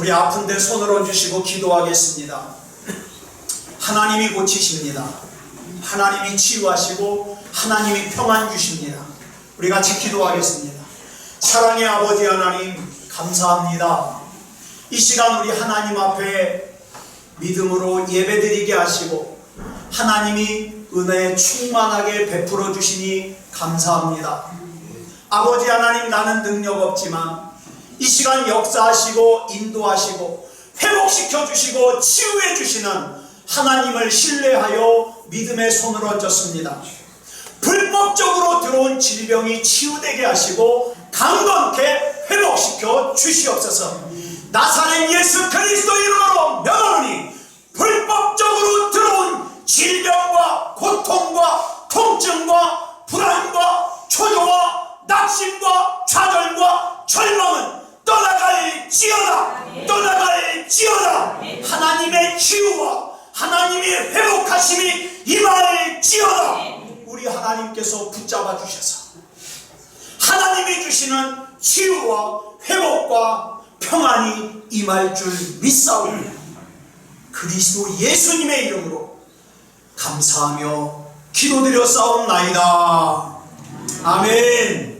우리 아픈데 손을 얹으시고 기도하겠습니다. 하나님이 고치십니다. 하나님이 치유하시고 하나님이 평안 주십니다. 우리 같이 기도하겠습니다. 사랑의 아버지 하나님 감사합니다. 이 시간 우리 하나님 앞에 믿음으로 예배드리게 하시고 하나님이 은혜 충만하게 베풀어 주시니 감사합니다. 아버지 하나님 나는 능력 없지만 이 시간 역사하시고 인도하시고 회복시켜 주시고 치유해 주시는 하나님을 신뢰하여 믿음의 손을 얹었습니다. 불법적으로 들어온 질병이 치유되게 하시고 강건케 회복시켜 주시옵소서. 나사렛 예수 그리스도 이름으로 명하노니 불법적으로 들어온 질병과 고통과 통증과 불안과 초조와 낙심과 좌절과 절망은 떠나갈지어다 떠나갈지어다 하나님의 치유와 하나님의 회복하심이 임할지어다 우리 하나님께서 붙잡아 주셔서 하나님이 주시는 치유와 회복과 평안이 임할 줄 믿사오니 그리스도 예수님의 이름으로 감사하며 기도드려 싸움나이다. 아멘.